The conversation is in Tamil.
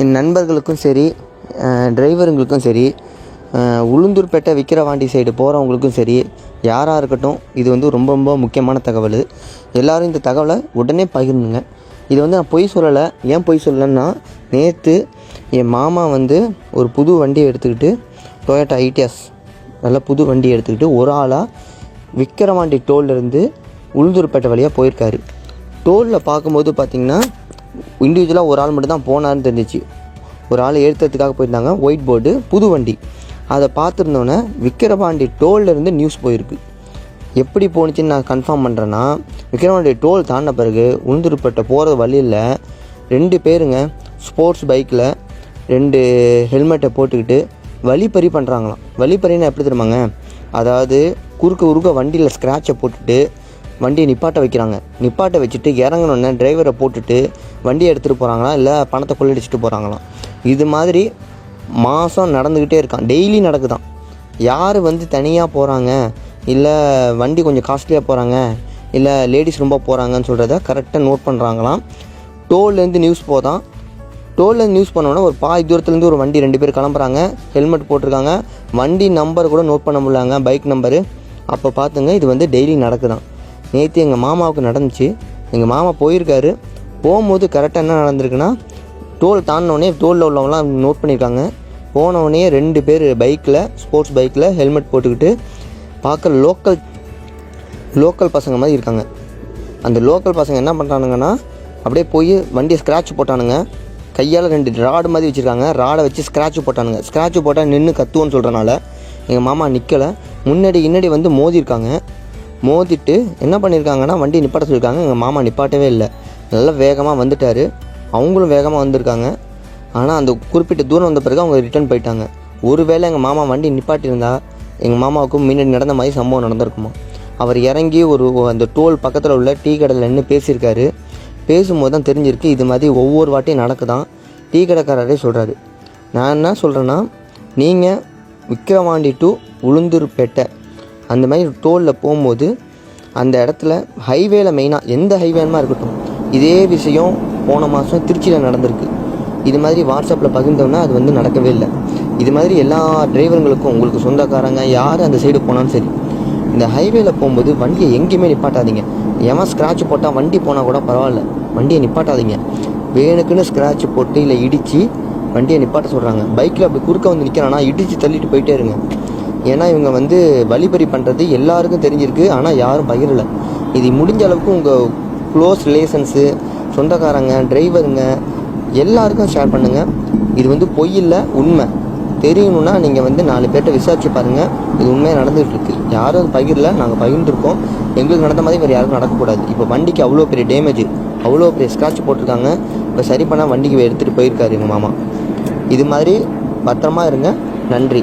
என் நண்பர்களுக்கும் சரி டிரைவருங்களுக்கும் சரி உளுந்தூர்பேட்டை விக்கிரவாண்டி சைடு போகிறவங்களுக்கும் சரி யாராக இருக்கட்டும் இது வந்து ரொம்ப ரொம்ப முக்கியமான தகவல். எல்லோரும் இந்த தகவலை உடனே பகிர்ந்துங்க. இது வந்து நான் பொய் சொல்லலை. ஏன் பொய் சொல்லலைன்னா நேற்று என் மாமா வந்து ஒரு புது வண்டியை எடுத்துக்கிட்டு டொயோட்டா ஐடிஎஸ் நல்ல புது வண்டி எடுத்துக்கிட்டு ஒரு ஆளாக விக்கிரவாண்டி டோல்லேருந்து உளுந்தூர்பேட்டை வழியாக போயிருக்காரு. டோலில் பார்க்கும்போது பார்த்திங்கன்னா இண்டிவிஜுவலாக ஒரு ஆள் மட்டும்தான் போனார்னு தெரிஞ்சிச்சு. ஒரு ஆள் ஏற்றுறதுக்காக போயிருந்தாங்க ஒயிட் போர்டு புது வண்டி. அதை பார்த்துருந்தோன்னே விக்கிரவாண்டி டோல்லேருந்து நியூஸ் போயிருக்கு. எப்படி போணுச்சுன்னு நான் கன்ஃபார்ம் பண்ணுறேன்னா விக்ரவாண்டி டோல் தாண்டின பிறகு உளுந்தூர்பேட்டை போகிற வழியில் ரெண்டு பேருங்க ஸ்போர்ட்ஸ் பைக்கில் ரெண்டு ஹெல்மெட்டை போட்டுக்கிட்டு வழிப்பறி பண்ணுறாங்களாம் வழிப்பறின்னு எப்படி தெரியுமாங்க? அதாவது குறுக்க குறுக்க வண்டியில் ஸ்க்ராட்சை போட்டுட்டு வண்டியை நிப்பாட்ட வைக்கிறாங்க. நிப்பாட்ட வச்சுட்டு இறங்கணுன்னே டிரைவரை போட்டுட்டு வண்டியை எடுத்துகிட்டு போகிறாங்களா இல்லை பணத்தை கொள்ளடிச்சிட்டு போகிறாங்களாம் இது மாதிரி மாதம் நடந்துக்கிட்டே இருக்கான். டெய்லி நடக்குதான். யார் வந்து தனியாக போகிறாங்க இல்லை வண்டி கொஞ்சம் காஸ்ட்லியாக போகிறாங்க இல்லை லேடிஸ் ரொம்ப போகிறாங்கன்னு சொல்கிறத கரெக்டாக நோட் பண்ணுறாங்களாம் டோல்லேருந்து நியூஸ் போதான். டோல்லேருந்து நியூஸ் பண்ணோன்னா ஒரு பாதி தூரத்துலேருந்து ஒரு வண்டி ரெண்டு பேர் கிளம்புறாங்க. ஹெல்மெட் போட்டிருக்காங்க. வண்டி நம்பர் கூட நோட் பண்ண முடியலாங்க. பைக் நம்பரு அப்போ பார்த்துங்க இது வந்து டெய்லி நடக்குதான். நேற்று எங்கள் மாமாவுக்கு நடந்துச்சு. எங்கள் மாமா போயிருக்காரு. போகும்போது கரெக்டாக என்ன நடந்திருக்குன்னா டோல் தாண்டினோடனே டோலில் உள்ளவங்களாம் நோட் பண்ணியிருக்காங்க போனவொடனே ரெண்டு பேர் பைக்கில் ஸ்போர்ட்ஸ் பைக்கில் ஹெல்மெட் போட்டுக்கிட்டு பார்க்க லோக்கல் லோக்கல் பசங்க மாதிரி இருக்காங்க. அந்த லோக்கல் பசங்க என்ன பண்ணுறானுங்கன்னா அப்படியே போய் வண்டியை ஸ்க்ராட்ச் போட்டானுங்க. கையால் ரெண்டு ராடு மாதிரி வச்சுருக்காங்க. ராடை வச்சு ஸ்க்ராட்ச் போட்டானுங்க. ஸ்க்ராட்ச் போட்டால் நின்று கத்துவோன்னு சொல்கிறனால எங்கள் மாமா நிற்கலை முன்னாடி இன்னடி வந்து மோதிருக்காங்க மோதிட்டு என்ன பண்ணியிருக்காங்கன்னா வண்டி நிப்பாட்ட சொல்லியிருக்காங்க எங்கள் மாமா நிப்பாட்டவே இல்லை. நல்லா வேகமாக வந்துட்டார். அவங்களும் வேகமாக வந்திருக்காங்க. ஆனால் அந்த குறிப்பிட்ட தூரம் வந்த பிறகு அவங்க ரிட்டர்ன் போயிட்டாங்க. ஒருவேளை எங்கள் மாமா வண்டி நிப்பாட்டியிருந்தா எங்கள் மாமாவுக்கும் முன்னாடி நடந்த மாதிரி சம்பவம் நடந்திருக்குமா? அவர் இறங்கி ஒரு அந்த டோல் பக்கத்தில் உள்ள டீ கடையில் நின்று பேசியிருக்காரு. பேசும்போது தான் தெரிஞ்சிருக்கு இது மாதிரி ஒவ்வொரு வாட்டியும் நடக்குதான். டீ கடைக்காரரே சொல்கிறாரு நான் என்ன சொல்கிறேன்னா நீங்கள் விக்கிரவாண்டி டு உளுந்தூர்பேட்டை. அந்த மாதிரி டோலில் போகும்போது அந்த இடத்துல ஹைவேல மெயினாக எந்த ஹைவேனுமா இருக்கட்டும் இதே விஷயம் போன மாதம் திருச்சியில் நடந்திருக்கு. இது மாதிரி வாட்ஸ்அப்பில் பகிர்ந்தோம்னா அது வந்து நடக்கவே இல்லை. இது மாதிரி எல்லா டிரைவருங்களுக்கும் உங்களுக்கு சொந்தக்காரங்க யார் அந்த சைடு போனாலும் சரி இந்த ஹைவேல போகும்போது வண்டியை எங்கேயுமே நிப்பாட்டாதீங்க. எவன் ஸ்க்ராட்ச் போட்டால் வண்டி போனால் கூட பரவாயில்ல வண்டியை நிப்பாட்டாதீங்க. வேணுக்குன்னு ஸ்க்ராட்ச் போட்டு இல்லை இடித்து வண்டியை நிப்பாட்ட சொல்கிறாங்க பைக்கில் அப்படி குறுக்க வந்து நிற்கிறானா இடித்து தள்ளிட்டு போயிட்டே இருங்க. ஏன்னா இவங்க வந்து வழிபறி பண்ணுறது எல்லாருக்கும் தெரிஞ்சிருக்கு ஆனால் யாரும் பகிரலை. இது முடிஞ்ச அளவுக்கு உங்கள் க்ளோஸ் ரிலேஷன்ஸு சொந்தக்காரங்க டிரைவருங்க எல்லாருக்கும் ஷேர் பண்ணுங்கள் இது வந்து பொய் இல்லை உண்மை. தெரியணும்னா நீங்கள் வந்து நாலு பேர்கிட்ட விசாரிச்சு பாருங்கள் இது உண்மையாக நடந்துகிட்டு இருக்கு. யாரும் பகிரல நாங்கள் பகிர்ந்துருக்கோம் எங்களுக்கு நடந்த மாதிரி வேறு யாருக்கும் நடக்கக்கூடாது. இப்போ வண்டிக்கு அவ்வளோ பெரிய டேமேஜ் அவ்வளோ பெரிய ஸ்க்ராட்ச் போட்டிருக்காங்க. இப்போ சரி பண்ணால் வண்டிக்கு எடுத்துகிட்டு போயிருக்காரு எங்கள் மாமா. இது மாதிரி பத்திரமா இருங்க. நன்றி.